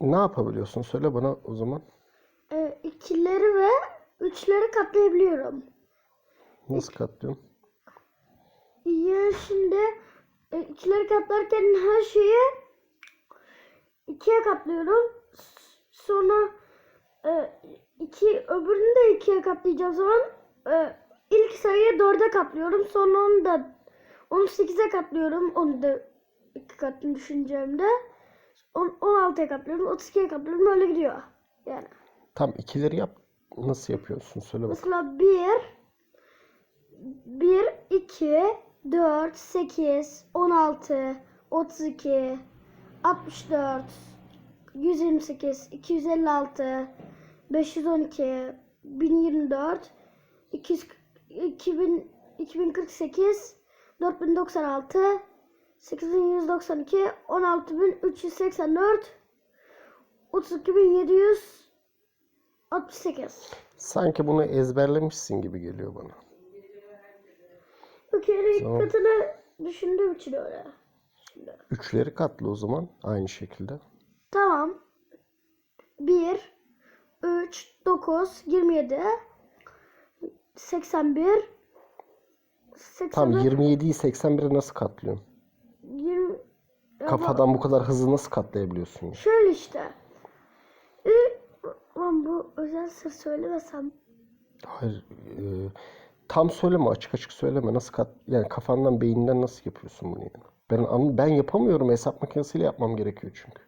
ne yapabiliyorsun? Söyle bana o zaman. E, ikileri ve üçleri katlayabiliyorum. Nasıl katlıyorsun? Ya şimdi e, ikileri katlarken her şeyi ikiye katlıyorum. Sonra e, iki öbürünü de ikiye katlayacağım zaman e, ilk sayıyı dörde katlıyorum. Sonra onu da onu sekize katlıyorum. Onu da iki katını düşüneceğimde. On, 16'ya katlıyorum. 32'ye katlıyorum. Öyle gidiyor. Yani. Tam ikileri yap. Nasıl yapıyorsun? Söyle bak. Mesela 1 1 2 4 8 16 32 64 128 256 512 1024 200 2000 2048 4096 8192 16384 32768 Sanki bunu ezberlemişsin gibi geliyor bana. Bu kere Tamam. katını düşündüğüm için öyle. Şimdi. Üçleri katlı o zaman aynı şekilde. Tamam. 1, 3, 9, 27, 81, 81, Tam 27'yi 81'e nasıl katlıyorsun? 20, Ya Kafadan bu kadar hızlı nasıl katlayabiliyorsun? ya? Şöyle işte. Ü, lan bu özel sır söylemesem. Hayır. e, tam söyleme, açık açık söyleme. Nasıl kat yani kafandan, beyninden nasıl yapıyorsun bunu yani? Ben an- ben yapamıyorum. Hesap makinesiyle yapmam gerekiyor çünkü.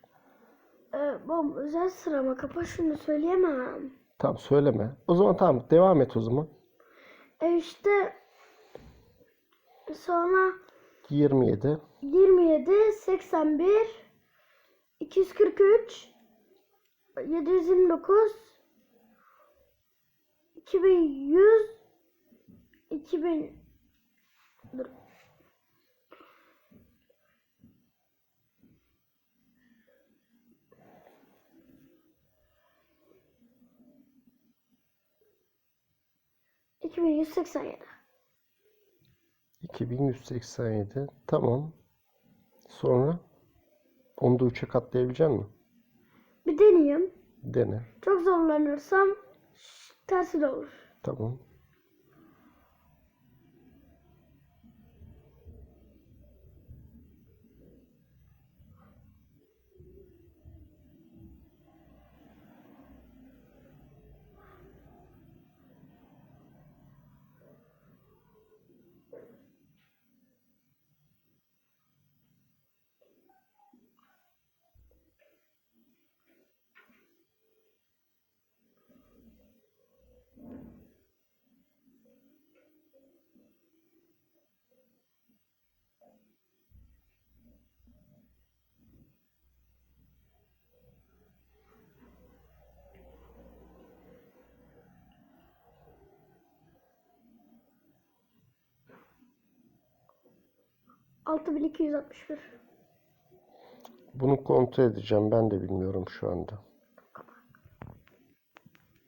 E, bom özel sır ama kapa şunu söyleyemem. Tamam söyleme. O zaman tamam devam et o zaman. E işte sonra 27 27 81 243 729 2100 2000 Dur. 2187 2187 tamam. Sonra onu da 3'e katlayabilecek misin? Bir deneyeyim. Dene. Çok zorlanırsam tersi de olur. Tamam. Altı bin iki yüz altmış bir. Bunu kontrol edeceğim. Ben de bilmiyorum şu anda.